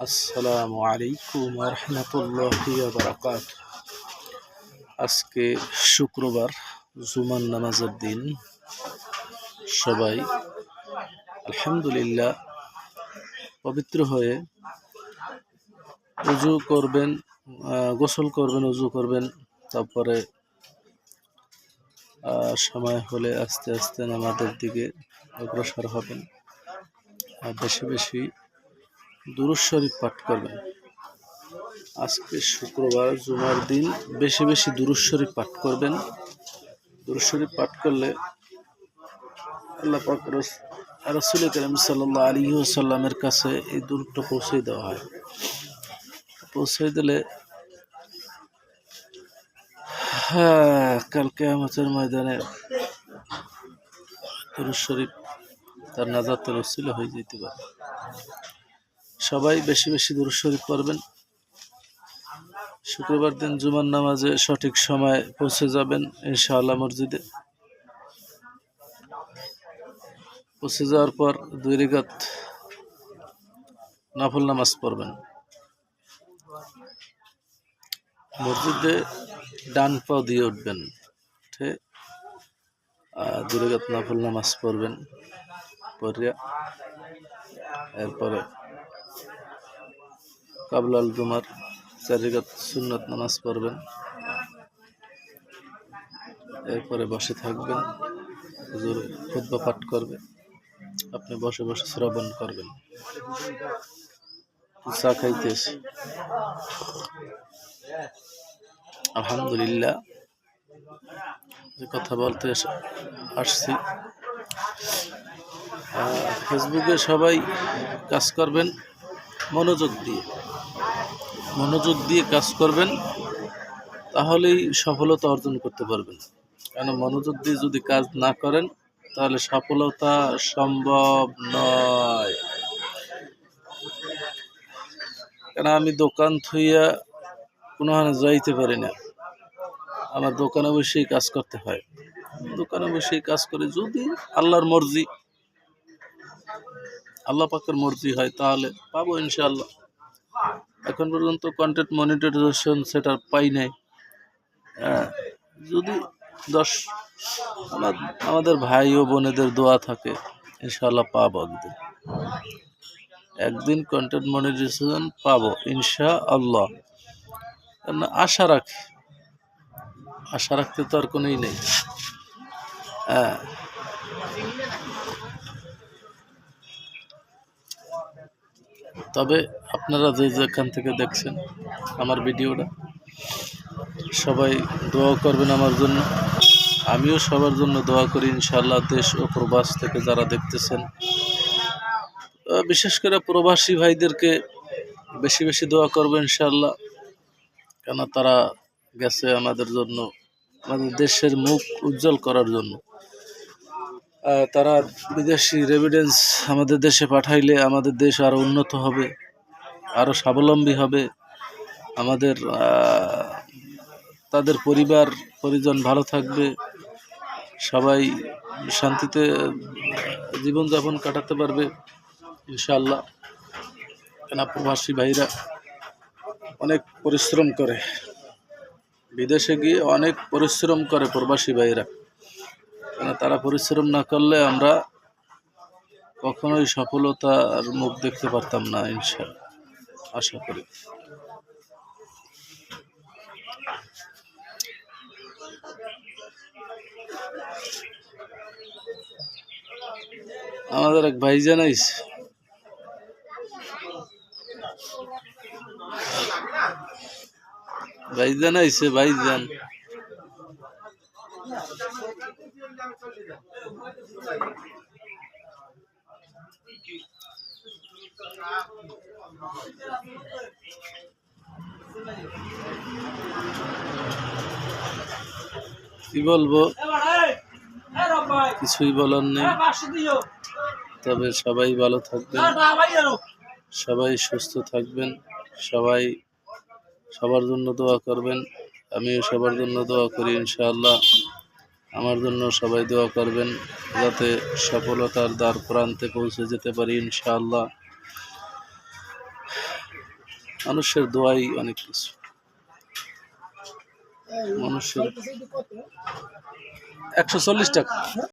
আসসালামু আলাইকুম রহমতুল্লাহি আজকে শুক্রবার জুমান নামাজের দিন। সবাই আলহামদুলিল্লাহ পবিত্র হয়ে উজু করবেন গোসল করবেন, উজু করবেন। তারপরে সময় হলে আস্তে আস্তে নামাজের দিকে অগ্রসর হবেন। বেশি বেশি দুরুদ শরীফ পাঠ করবেন। আজকে শুক্রবার, জুমার দিন বেশি বেশি দুরুদ শরীফ পাঠ করবেন। দুরুদ শরীফ পাঠ করলে আল্লাহ পাক রস- রসুল করিম সাল্লাহ আলী সাল্লামের কাছে এই দূরটা পৌঁছে দেওয়া হয়। পৌঁছে দিলে হ্যাঁ কালকে আমাদের ময়দানে দুরুদ শরীফ তার নাজাতের রসিলা হয়ে যেতে পারে। সবাই বেশি বেশি দূর শরীফ পড়বেন। শুক্রবার দিন জুমার নামাজে সঠিক সময় পৌঁছে যাবেন ইনশাআল্লাহ মসজিদে। পৌঁছে যাওয়ার পর দুই রেগাত নাফল নামাজ পড়বেন। মসজিদে ডান পাও দিয়ে উঠবেন ঠিক দুই নাফল নামাজ পড়বেন, পড়িয়া, এরপরে কাবলাল জুমার চারিগাত সুন্নত নামাজ পড়বেন। এরপরে বসে থাকবেন। হুজুর খুদ্া পাঠ করবে। আপনি বসে বসে শ্রবণ করবেন। চা খাইতেছি আলহামদুলিল্লাহ। যে কথা বলতে আসছি। ফেসবুকে সবাই কাজ করবেন। মনোযোগ দিয়ে। মনোযোগ দিয়ে কাজ করবেন, তাহলেই সফলতা অর্জন করতে পারবেন। কেন মনোযোগ দিয়ে যদি কাজ না করেন, তাহলে সফলতা সম্ভব নয়। কেন আমি দোকান থুইয়া কোনোখানে যাইতে পারি না। আমার দোকানে বসেই কাজ করতে হয়। দোকানে বসেই কাজ করে যদি আল্লাহর মর্জি আল্লাহ পাকের মর্জি হয় তাহলে পাবো ইনশাআল্লাহ। এখন পর্যন্ত কন্টেন্ট মনিটাইজেশন সেটা পাই নাই। হ্যাঁ, যদি দশ আমাদের ভাই ও বোনেদের দোয়া থাকে ইনশাআল্লাহ পাবো একদিন। একদিন কন্টেন্ট মনিটাইজেশন পাবো ইনশা আল্লাহ আশা রাখি আশা রাখতে তো আর কোনোই নেই। হ্যাঁ। তবে আপনারা যে যেখান থেকে দেখছেন আমার ভিডিওটা, সবাই দোয়া করবেন আমার জন্য। আমিও সবার জন্য দোয়া করি ইনশাল্লাহ দেশ ও প্রবাস থেকে যারা দেখতেছেন। বিশেষ করে প্রবাসী ভাইদেরকে বেশি বেশি দোয়া করব ইনশাল্লাহ কেন তারা গেছে আমাদের জন্য, আমাদের দেশের মুখ উজ্জ্বল করার জন্য। তারা বিদেশি রেভিডেন্স আমাদের দেশে পাঠাইলে আমাদের দেশ আরও উন্নত হবে আরও স্বাবলম্বী হবে। আমাদের তাদের পরিবার, পরিজন ভালো থাকবে। সবাই শান্তিতে জীবনযাপন কাটাতে পারবে, ইনশাআল্লাহ। কেন প্রবাসী ভাইরা অনেক পরিশ্রম করে। বিদেশে গিয়ে অনেক পরিশ্রম করে প্রবাসী ভাইরা। তারা পরিশ্রম না করলে আমরা কখনোই সফলতার মুখ দেখতে পারতাম না ইনশা আশা করি। আমাদের এক ভাই জানাইস? ভাইজান আইছে ভাইজান কি বলব? কিছুই বলার নেই। তবে সবাই ভালো থাকবেন। সবাই সুস্থ থাকবেন। সবাই সবার জন্য দোয়া করবেন। আমিও সবার জন্য দোয়া করি, ইনশাআল্লাহ। আমার জন্য সবাই দোয়া করবেন, যাতে সফলতার দ্বার প্রান্তে পৌঁছে যেতে পারি, ইনশাআল্লাহ। মানুষের দোয়াই অনেক কিছু। মানুষের একশো চল্লিশ টাকা।